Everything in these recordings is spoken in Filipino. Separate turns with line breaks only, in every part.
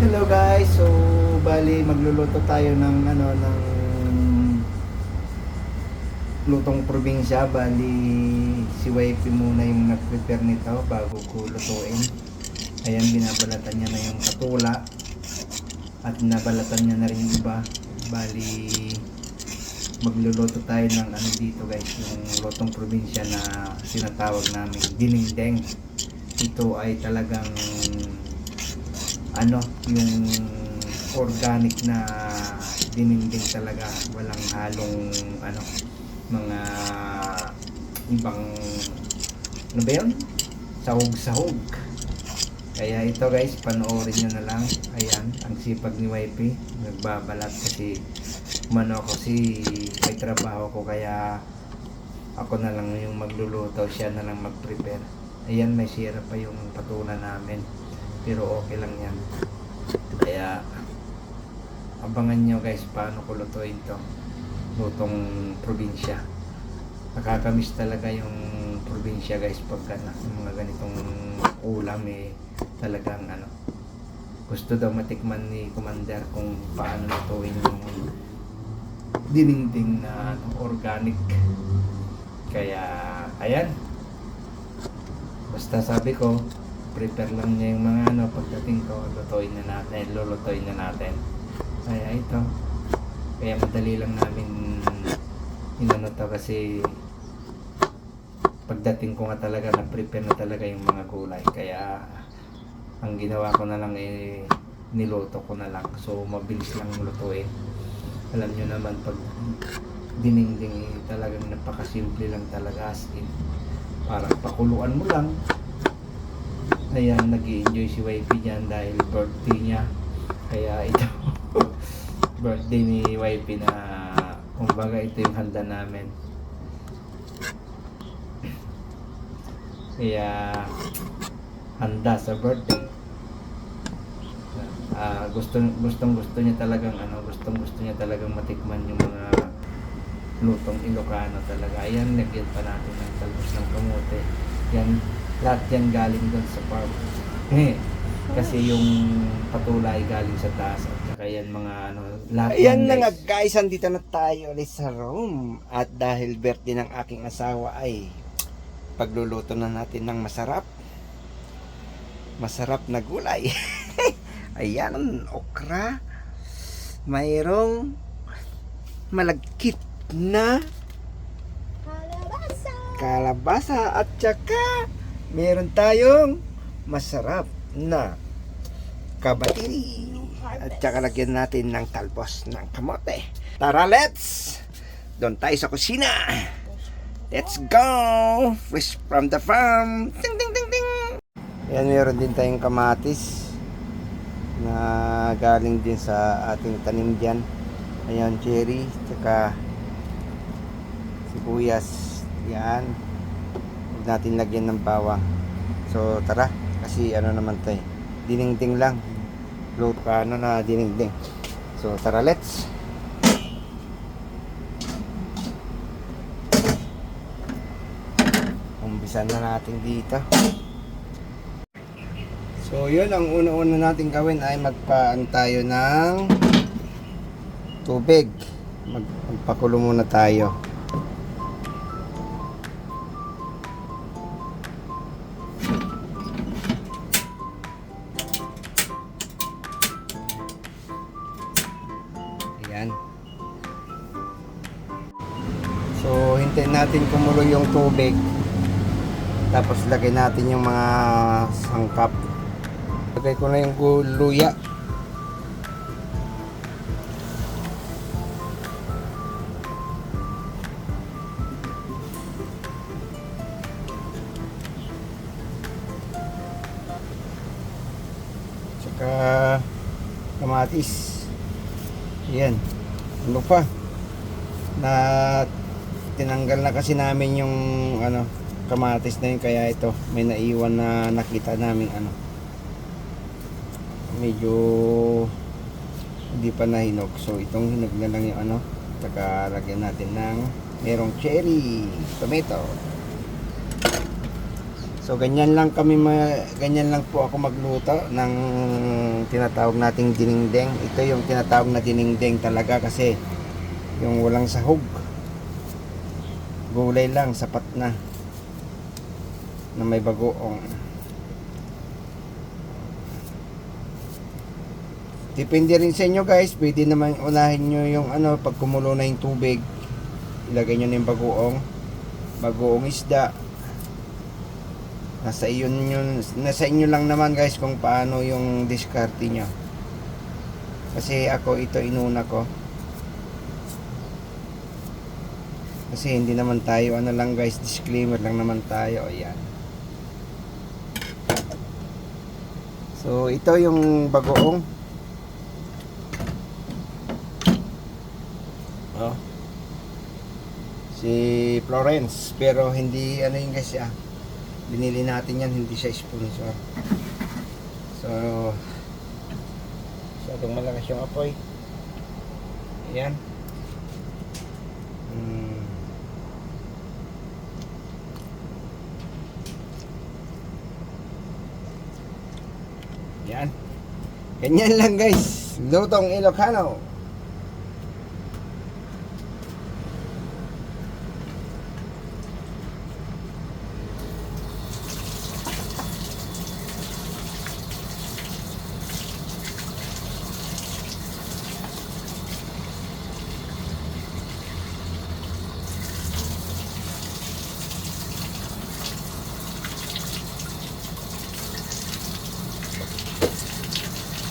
Hello guys, so bali magluluto tayo ng ano ng lutong probinsya. Bali si wifey muna yung nag-prepare nito bago ko lutuin. Ayan, binabalatan niya na yung katula at nabalatan niya na rin yung iba. Bali magluluto tayo ng ano dito guys, yung lutong probinsya na sinatawag namin dinindeng. Ito ay talagang ano, yung organic na dininding talaga. Walang halong ano, mga ibang ano ba yun? Sahog-sahog. Kaya ito guys, panoorin nyo na lang. Ayan, ang sipag ni Wifey. Nagbabalat kasi umano ako si may trabaho ko kaya ako na lang yung magluluto, siya na lang mag-prepare. Ayan, may sira pa yung patula namin. Pero okay lang yan. Kaya abangan nyo guys paano ko lutuin to. Lutong probinsya. Nakakamiss talaga yung probinsya guys pagka na, mga ganitong ulam eh talagang ano gusto daw matikman ni Commander kung paano lutuin yung dininding na ano, organic kaya ayan basta sabi ko prepare lang niya yung mga ano pagdating ko lutuin na natin lulutuin na natin. Kaya ito kaya madali lang namin inano to kasi pagdating ko nga talaga na prepare na talaga yung mga gulay. Kaya ang ginawa ko na lang eh niluto ko na lang. So mabilis lang lutuin. Alam nyo naman pag dininding eh, talagang napakasimple lang talaga as in parang pakuluan mo lang ayan nag enjoy si wifey dyan dahil birthday niya. Kaya ito birthday ni wifey na kumbaga ito yung handa namin. Kaya handa sa birthday. Ah, gusto gustong gusto niya talagang ano gustong gusto niya talagang matikman yung mga lutong Ilocano talaga. Ayan lagyan pa natin ng talbos ng kamote. Yan lahat yan galing doon sa farm eh kasi yung patulay galing sa taas at saka yan mga ano lahat
Ayan
yan,
na nga
guys.
guys, andito na tayo ulit sa room. At dahil birthday ng aking asawa ay pagluluto na natin ng masarap. Masarap na gulay. Ayan, okra. Mayroong malagkit na kalabasa at saka meron tayong masarap na kabatiri. At saka lagyan natin ng talbos ng kamote. Tara, let's! Doon tayo sa kusina. Let's go! Fresh from the farm. Ting, ting, ting, ting! Ayan, meron din tayong kamatis na galing din sa ating tanim dyan. Ayan, cherry, tsaka sibuyas. Yan. Natin lagyan ng bawang. So, tara. Kasi ano naman to eh. Diningding lang. Ka ano na diningding. So, tara, let's. Umpisan na natin dito. So, yun. Ang una-una natin gawin ay magpaan tayo ng tubig. Mag magpakulo muna tayo. Tubig. Tapos lagay natin yung mga sangkap. Lagay ko na yung luya. Tsaka kamatis. Yan. Ano pa? Na tinanggal na kasi namin yung ano kamatis na yun kaya ito may naiwan na nakita namin ano medyo hindi pa nahinog so itong hinog na lang yung ano saka lagyan natin ng merong cherry tomato So ganyan lang kami ma- ganyan lang po ako magluto ng tinatawag nating dinengdeng. Ito yung tinatawag na dinengdeng talaga kasi yung walang sahog. Gulay lang sapat na na may bagoong. Depende rin sa inyo guys, pwede naman unahin nyo yung ano, pag kumulo na yung tubig, ilagay nyo na yung bagoong, bagoong isda, Nasa iyo yun, nasa inyo lang naman guys kung paano yung diskarte nyo. Kasi ako ito inuna ko. Kasi hindi naman tayo ano lang guys, disclaimer lang naman tayo. Ayan. So ito yung bagoong. Oh. Si Florence pero hindi ano yun guys ah binili natin yan hindi siya sponsor so masyadong malakas yung apoy ayan hmm. yan ganyan lang guys. Lutong Ilocano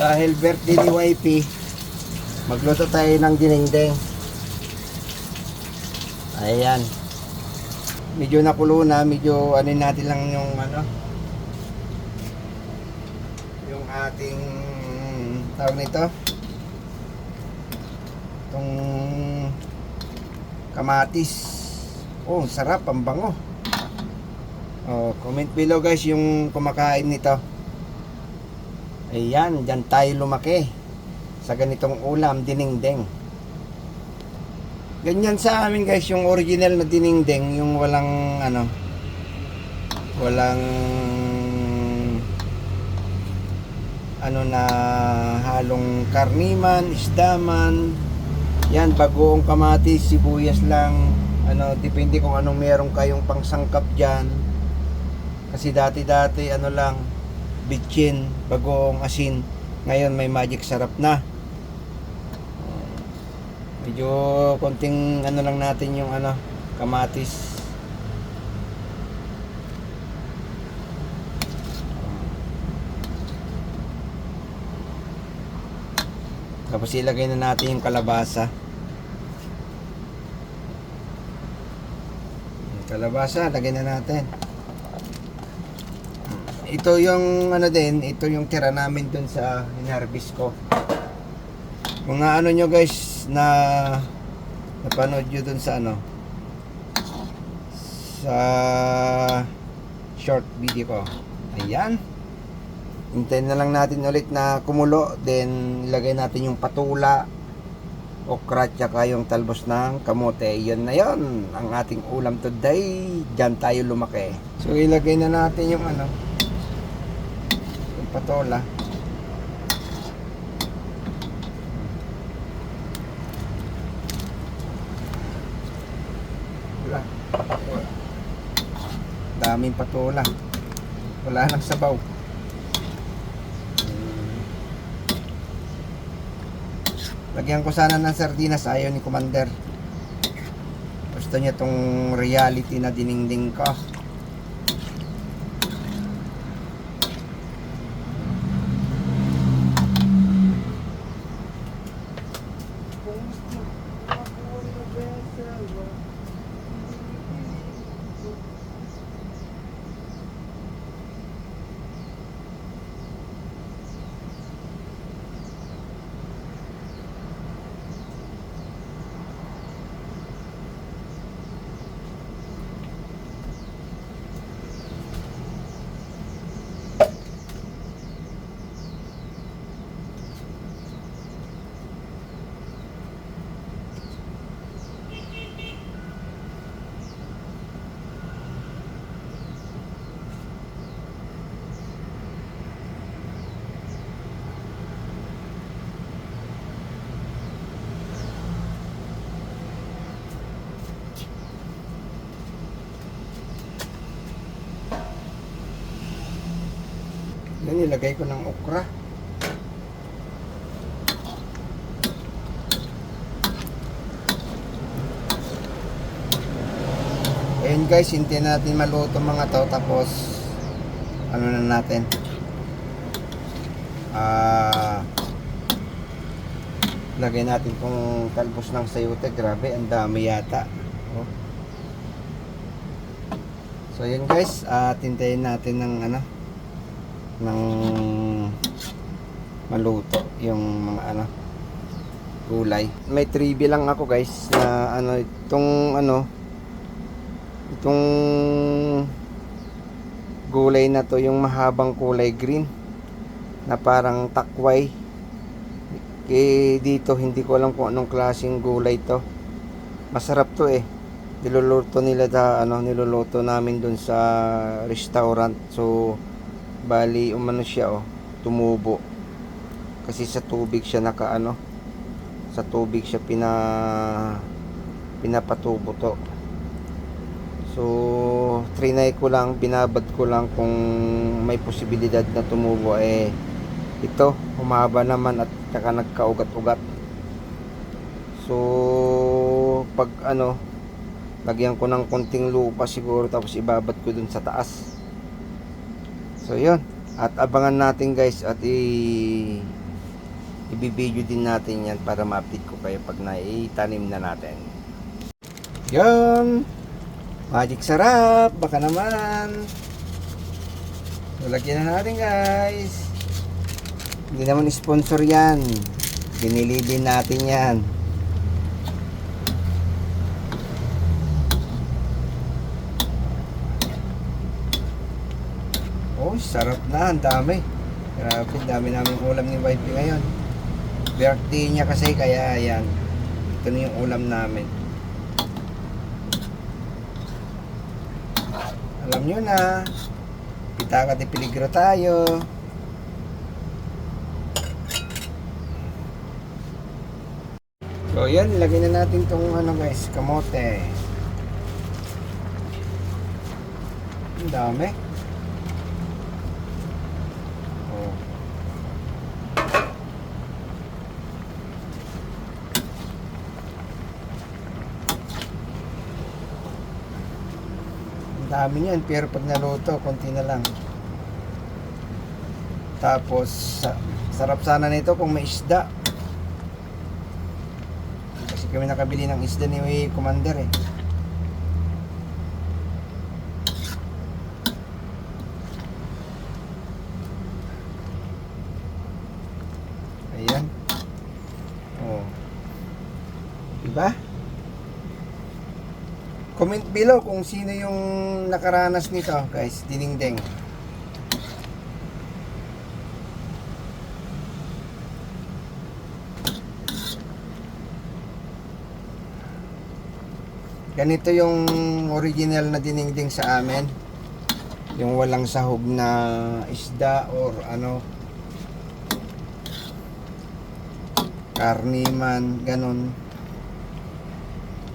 Dahil birthday ni Wifey, magluto tayo ng dinengdeng. Ayan. Medyo nakulo na, medyo ano natin lang yung ano, yung ating tawag nito, itong kamatis. Oh, sarap, ang bango. Oh, comment below guys yung kumakain nito. Ayan, dyan tayo lumaki. Sa ganitong ulam, dinengdeng. Ganyan sa amin guys, yung original na dinengdeng, yung walang ano, walang ano na halong karniman, isdaman, yan, bagoong kamatis, sibuyas lang, ano, depende kung anong meron kayong pangsangkap dyan. Kasi dati-dati, ano lang, bitchin, bagong asin. Ngayon may magic sarap na. Medyo konting ano lang natin yung ano, kamatis. Tapos ilagay na natin yung kalabasa. Kalabasa, lagay na natin ito yung ano din, ito yung tira namin dun sa hinarvest ko. Mga ano nyo guys na napanood nyo dun sa ano sa short video ko. Ayan. Hintayin na lang natin ulit na kumulo. Then ilagay natin yung patula okra tsaka yung talbos ng kamote. Yun na yun. Ang ating ulam today. Diyan tayo lumaki. So ilagay na natin yung ano patola. Wala. Daming patola. Wala nang sabaw. Lagyan ko sana ng sardinas ayaw ni Commander. Gusto niya tong reality na diningding ko. Lagay ko ng okra. Ayun guys, hintayin natin maluto mga to tapos ano na natin. Ah lagay natin tong talbos ng sayote. Grabe, ang dami yata. Oh. So yun guys, at hintayin natin ng ano ng maluto yung mga ano gulay. May tribi lang ako guys na ano itong ano itong gulay na to yung mahabang kulay green na parang takway. Eh dito hindi ko alam kung anong klaseng gulay to. Masarap to eh. Niluluto nila da ano niluluto namin dun sa restaurant. So bali umano siya oh tumubo. Kasi sa tubig siya naka ano sa tubig siya pina pinapatubo to. So trinay ko lang binabad ko lang kung may posibilidad na tumubo eh ito humaba naman at saka nagkaugat-ugat. So pag ano lagyan ko ng konting lupa siguro tapos ibabat ko dun sa taas so yun. At abangan natin guys at i ibibideo din natin yan para ma-update ko kayo pag naitanim na natin. Yun. Magic sarap. Baka naman. So, lagyan na natin guys. Hindi naman sponsor yan. Binili din natin yan Oh, sarap na. Ang dami. Grabe, dami namin ulam ni Wifey ngayon. Birthday niya kasi, kaya yan. Ito na yung ulam namin. Alam nyo na. Pitaka de peligro tayo. So, yan. Lagay na natin tong ano guys, kamote. Ang dami. Dami niyan, pero pag naluto, konti na lang. Tapos, sa- sarap sana nito kung may isda. Kasi kami nakabili ng isda ni Commander eh. Ayan. Oh. Diba? Comment below kung sino yung nakaranas nito, guys. Diningding. Ganito yung original na diningding sa amin. Yung walang sahog na isda or ano karni man, ganun.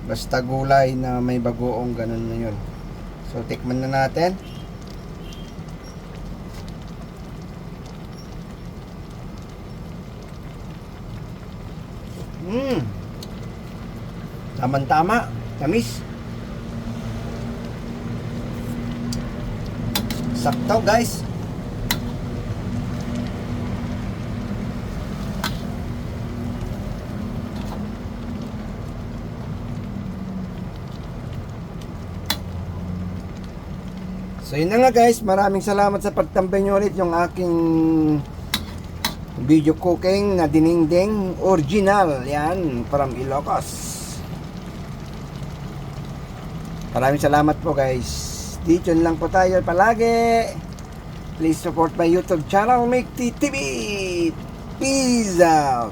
Basta gulay na may bagoong, ganun na yun. So, tikman na natin. Mmm. Tama-tama. Tamis. Sakto, guys. So yun na nga guys, maraming salamat sa pagtambay nyo ulit yung aking video cooking na diningding original. Yan, from Ilocos. Maraming salamat po guys. Dito lang po tayo palagi. Please support my YouTube channel, Make TV. Peace out.